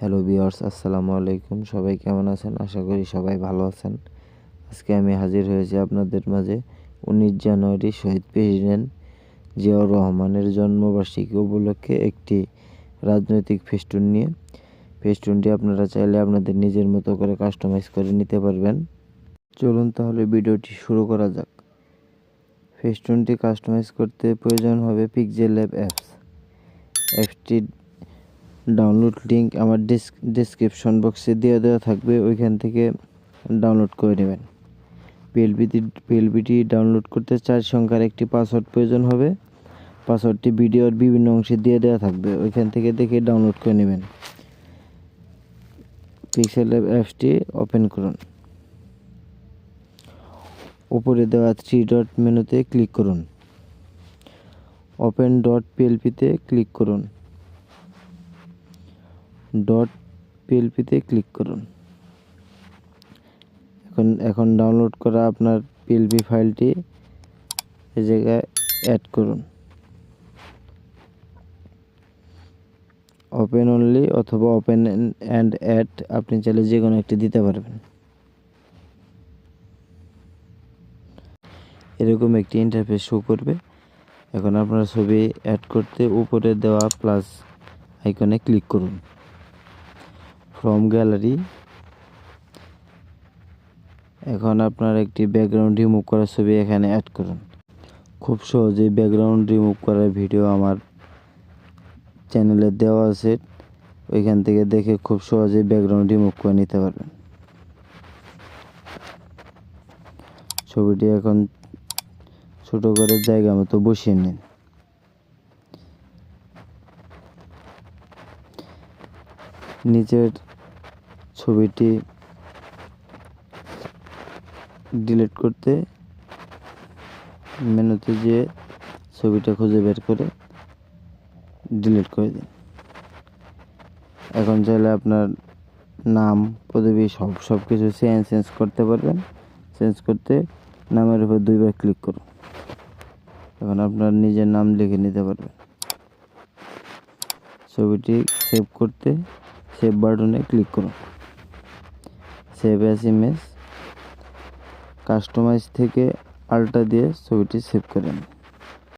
Hello বিয়ার্স আসসালামু আলাইকুম। সবাই কেমন আছেন? আশা করি সবাই ভালো আছেন। আজকে আমি হাজির হয়েছি আপনাদের মাঝে উনিশ জানুয়ারি শহীদ প্রেসিডেন্ট জিয়াউর রহমানের জন্মবার্ষিকী উপলক্ষে একটি রাজনৈতিক ফেস্টুন নিয়ে। ফেস্টুনটি আপনারা চাইলে আপনাদের নিজের মতো করে কাস্টমাইজ করে নিতে পারবেন। চলুন তাহলে ভিডিওটি শুরু করা যাক। ফেস্টুনটি কাস্টমাইজ করতে প্রয়োজন হবে পিকজেল ল্যাব অ্যাপস। অ্যাপসটি ডাউনলোড লিঙ্ক আমার ডিসক্রিপশন বক্সে দিয়ে দেওয়া থাকবে, ওইখান থেকে ডাউনলোড করে নেবেন। পিএলবিটি পিএলবিটি ডাউনলোড করতে চার সংখ্যার একটি পাসওয়ার্ড প্রয়োজন হবে। পাসওয়ার্ডটি ভিডিওর বিভিন্ন অংশে দিয়ে দেওয়া থাকবে, ওইখান থেকে দেখে ডাউনলোড করে নেবেন। পিক্সেল অ্যাপসটি ওপেন করুন। উপরে দেওয়া থ্রি ডট মেনুতে ক্লিক করুন। ওপেন ডট পিএলপিতে ক্লিক করুন। ডট পিএলপিতে ক্লিক করুন। এখন এখন ডাউনলোড করা আপনার পিএলপি ফাইলটি এই জায়গায় অ্যাড করুন। ওপেন অনলি অথবা ওপেন অ্যান্ড অ্যাড আপনি চাইলে যে কোনো একটি দিতে পারবেন। এরকম একটি ইন্টারফেস শো করবে। এখন আপনার ছবি অ্যাড করতে উপরে দেওয়া প্লাস আইকনে ক্লিক করুন। ফ্রম গ্যালারি এখন আপনার একটি ব্যাকগ্রাউন্ড রিমুভ করার ছবি এখানে অ্যাড করুন। খুব সহজেই ব্যাকগ্রাউন্ড রিমুভ করার ভিডিও আমার চ্যানেলে দেওয়া আছে। ওইখান থেকে দেখে খুব সহজেই ব্যাকগ্রাউন্ড রিমুভ করে নিতে পারবেন। ছবিটি এখন ছোট করে জায়গা মতো বসিয়ে নিন। নিচের ছবিটি ডিলিট করতে মেনুতে যেয়ে ছবিটা খুঁজে বের করে ডিলিট করে দিন। এখন চাইলে আপনার নাম, পদবি, সব সব কিছু চেঞ্জ চেঞ্জ করতে পারবেন। চেঞ্জ করতে নামের উপর দুইবার ক্লিক করুন। এখন আপনার নিজের নাম লিখে নিতে পারবেন। ছবিটি সেভ করতে সেভ বাটনে ক্লিক করুন। সেভ অ্যাস ইমেজ কাস্টমাইজ থেকে আলটা দিয়ে ছবিটি সেভ করেন